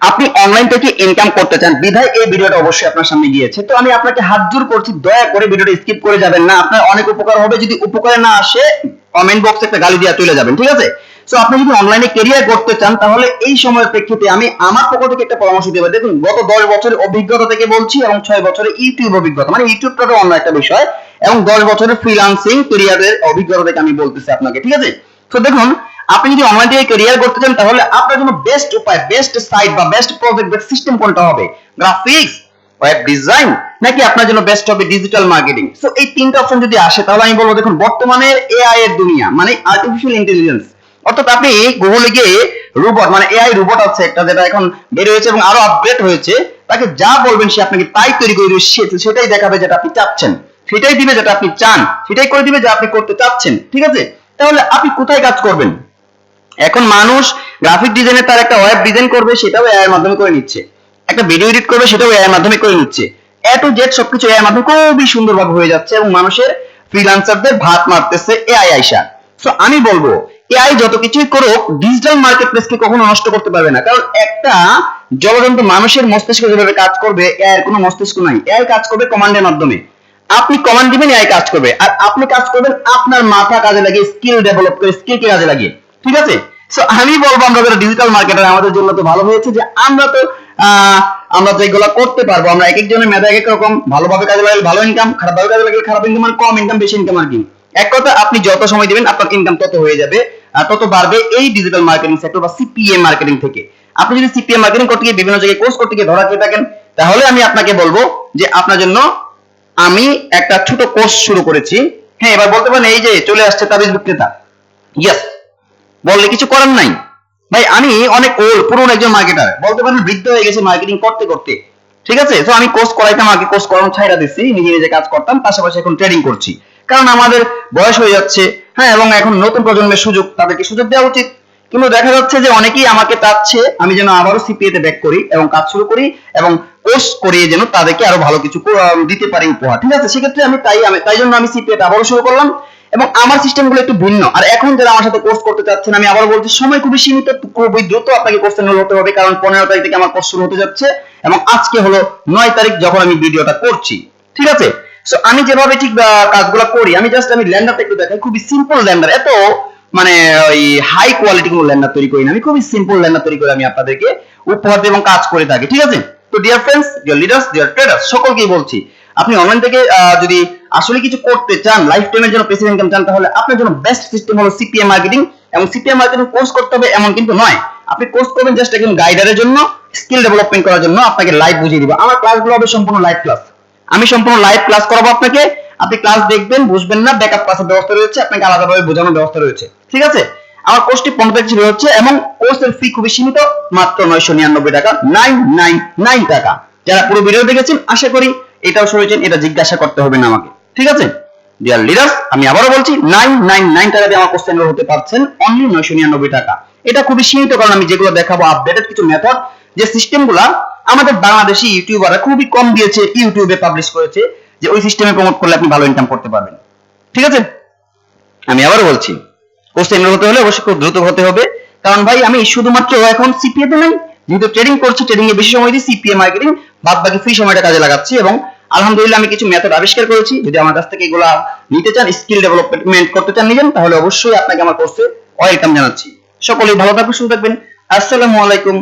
আপনি অনলাইন থেকে ইনকাম করতে চান, বিধায় এই ভিডিওটা অবশ্যই আপনার সামনে গিয়েছে। তো আমি আপনাকে হাত জোর করছি, দয়া করে ভিডিওটা স্কিপ করে যাবেন না। আপনার অনেক উপকার হবে, যদি উপকারে না আসে কমেন্ট বক্সে একটা গালি দিয়ে তুলে যাবেন, ঠিক আছে? সো আপনি যদি অনলাইনে কেরিয়ার করতে চান, তাহলে এই সময়ের প্রেক্ষিতে আমি আমার পক্ষ থেকে একটা পরামর্শ দেবো। দেখুন, গত দশ বছরের অভিজ্ঞতা থেকে বলছি এবং ছয় বছরের ইউটিউব অভিজ্ঞতা। মানে ইউটিউবটা তো অন্য একটা বিষয়। এবং দশ বছরের ফ্রিলান্সিং কেরিয়ারের অভিজ্ঞতা থেকে আমি বলতেছি আপনাকে, ঠিক আছে? তো দেখুন আপনি যদি অনলাইন থেকে ক্যারিয়ার করতে চান, তাহলে আপনার জন্য বেস্ট উপায় বেস্ট সাইট বা বেস্ট প্রজেক্ট বেস্ট সিস্টেম কোনটা হবে? গ্রাফিক্স ওয়েব ডিজাইন নাকি আপনার জন্য বেস্ট হবে ডিজিটাল মার্কেটিং সো এই তিনটা অপশন যদি আসে, তাহলে আমি বলব, দেখুন, বর্তমানের এআই এর দুনিয়া মানে আর্টিফিশিয়াল ইন্টেলিজেন্স অর্থাৎ আপনি গুগলে গিয়ে রোবট মানে এআই রোবট আছে একটা, যেটা এখন বের হয়েছে এবং আরও আপডেট হয়েছে, তাকে যা বলবেন সে আপনাকে তাই তৈরি করে দিবে সেটাই দেখাবে যেটা আপনি চাচ্ছেন। সেটাই দিবে যেটা আপনি চান, সেটাই করে দিবে যা আপনি করতে চাচ্ছেন, ঠিক আছে? তাহলে আপনি কোথায় কাজ করবেন? এখন মানুষ গ্রাফিক ডিজাইনে তার একটা ওয়েব ডিজাইন করবে, সেটাও এআই এর মাধ্যমে করে নিচ্ছে। একটা ভিডিও এডিট করবে, সেটাও এআই এর মাধ্যমে করে নিচ্ছে। এ টু জেড সবকিছু এআই এর মাধ্যমে খুবই সুন্দরভাবে হয়ে যাচ্ছে এবং মানুষের ফ্রিল্যান্সারদের ভাত মারতেছে এআই আইসা। সো আমি বলব এআই যত কিছুই করুক ডিজিটাল মার্কেট প্লেসকে কখনো নষ্ট করতে পারবে না। কারণ একটা জলজন্তু মানুষের মস্তিষ্ক যেভাবে কাজ করবে এআই এর কোনো মস্তিষ্ক নাই। এআই কাজ করবে কমান্ডের মাধ্যমে। আপনি কমান্ড দিবেন এআই কাজ করবে। আর আপনি কাজ করবেন আপনার মাথা কাজে লাগিয়ে স্কিল ডেভেলপ করে স্কিলকে কাজে লাগিয়ে। ঠিক আছে? সো আমি বলব আমরা যারা ডিজিটাল মার্কেটার আমাদের জন্য তো ভালো হয়েছে যে আমরা তো আমরা তো এগুলো করতে পারব। আমরা এক একজনের মেধা এক এক রকম, ভালোভাবে কাজে লাগলে ভালো ইনকাম খারাপভাবে কাজে লাগলে খারাপ ইনকাম আর কম ইনকাম বেশি ইনকাম আর কি। এক কথা, আপনি যত সময় দিবেন, আপনার ইনকাম তত হয়ে যাবে তত বাড়বে এই ডিজিটাল মার্কেটিং সেক্টর বা সিপিএ মার্কেটিং থেকে। আপনি যদি সিপিএ মার্কেটিং করতে গিয়ে বিভিন্ন জায়গায় কোর্স করতে গিয়ে ধরা খেয়ে থাকেন, তাহলে আমি আপনাকে বলব যে আপনার জন্য আমি একটা ছোট কোর্স শুরু করেছি। হ্যাঁ এবার বলতে পারেন, এই যে চলে আসছে তাবিজ বিক্রেতা। ইয়েস বললে কিছু করার নাই। ভাই, আমি অনেক ওল্ড পুরনো একজন মার্কেটার বলতে পারেন বৃদ্ধ হয়ে গেছে মার্কেটিং করতে করতে। ঠিক আছে? তো আমি কোর্স করাইতাম, আগে কোর্স করানো ছাইরা দিচ্ছি নিজে নিজে কাজ করতাম, পাশাপাশি এখন ট্রেডিং করছি। কারণ আমাদের বয়স হয়ে যাচ্ছে হ্যাঁ এবং এখন নতুন প্রজন্মের সুযোগ, তাদেরকে সুযোগ দেওয়া উচিত। কিন্তু দেখা যাচ্ছে যে অনেকেই আমাকে চাচ্ছে, আমি যেন আবারও সিপিএ তে ব্যাক করি এবং কাজ শুরু করি এবং কোর্স করিয়ে যেন তাদেরকে আরও ভালো কিছু দিতে পারি, উপহার। ঠিক আছে? সেক্ষেত্রে আমি তাই আমি, তাই জন্য আমি সিপিএ টা আবারও শুরু করলাম। এবং আমার সিস্টেমগুলো একটু ভিন্ন। আর এখন যারা আমার সাথে কোর্স করতে চাচ্ছেন, আমি আবার বলছি, সময় খুবই সীমিত, খুবই দ্রুত আপনাকে কোর্স এনরোল হতে হবে, কারণ পনেরো তারিখ থেকে আমার কোর্স শুরু হতে যাচ্ছে এবং আজকে হলো নয় তারিখ যখন আমি ভিডিওটা করছি। ঠিক আছে? সো আমি যেভাবে ঠিক কাজগুলো করি, আমি জাস্ট আমি ল্যান্ডারটা একটু দেখাই। খুবই সিম্পল ল্যান্ডার। এত মানে ওই হাই কোয়ালিটি কোনো ল্যান্ডার তৈরি করি না আমি। খুবই সিম্পল ল্যান্ডার তৈরি করে আমি আপনাদেরকে উপহার এবং কাজ করে থাকি। ঠিক আছে? তো dear friends dear leaders dear traders সকলকেই বলছি আপনি অনলাইন থেকে যদি আসলে কিছু করতে চান লাইফ টাইমের জন্য পেসিভ ইনকাম চান, তাহলে আপনার জন্য বেস্ট সিস্টেম হলো সিপিএম মার্কেটিং এবং সিপিএম মার্কেটিং কোর্স করতে হবে এমন কিন্তু নয়। আপনি কোর্স করবেন জাস্ট একজন গাইডারের জন্য স্কিল ডেভেলপমেন্ট করার জন্য আপনাকে লাইভ বুঝিয়ে দিব। আমার ক্লাসগুলো হবে সম্পূর্ণ লাইভ ক্লাস আমি সম্পূর্ণ লাইভ ক্লাস করাবো আপনাকে। আপনি ক্লাস দেখবেন, বুঝবেন না ব্যাকআপ ক্লাসের ব্যবস্থা রয়েছে, আপনাকে আলাদাভাবে বোঝানোর ব্যবস্থা রয়েছে। ঠিক আছে? আমার কোর্সটি পনেরো তারিখ হচ্ছে এবং কোর্সের ফি খুবই সীমিত, মাত্র নয়শো নিরানব্বই টাকা নাইন নাইন নাইন টাকা। যারা পুরো ভিডিও দেখেছেন, আশা করি এটাও শুনেছেন এটা জিজ্ঞাসা করতে হবে না আমাকে। ঠিক আছে? ডিয়ার লিডার্স আমি আবারও বলছি নাইন নাইন নাইন টাকা দিয়ে আমার এনরোল হতে পারছেন অনলি নয়শো নিরানব্বই টাকা। এটা খুবই সীমিত, কারণ আমি যেগুলো দেখাবো আপডেটেড কিছু মেথড যে সিস্টেমগুলা আমাদের বাংলাদেশি ইউটিউবাররা খুবই কম দিয়েছে ইউটিউবে পাবলিশ করেছে, যে ওই সিস্টেমে প্রমোট করলে আপনি ভালো ইনকাম করতে পারবেন। ঠিক আছে? আমি আবারও বলছি এনরোল হতে হলে অবশ্যই খুব দ্রুত হতে হবে, কারণ ভাই, আমি শুধুমাত্র এখন সিপিএ তে নাই যেহেতু ট্রেডিং করছি ট্রেডিং এ বেশি সময় দিই সিপিএ মার্কেটিং বাদ বাকি ফ্রি সময়টা কাজে লাগাচ্ছি এবং আলহামদুলিল্লাহ আমি কিছু মেথড আবিষ্কার করেছি। যদি আমার কাছ থেকে এগুলা নিতে চান স্কিল ডেভেলপমেন্ট করতে চান নিজেন তাহলে অবশ্যই আপনাকে আমার কোর্সে ওয়েলকাম জানাচ্ছি। সকলেই ভালো থাকবেন, সুস্থ থাকবেন। আসসালামু আলাইকুম।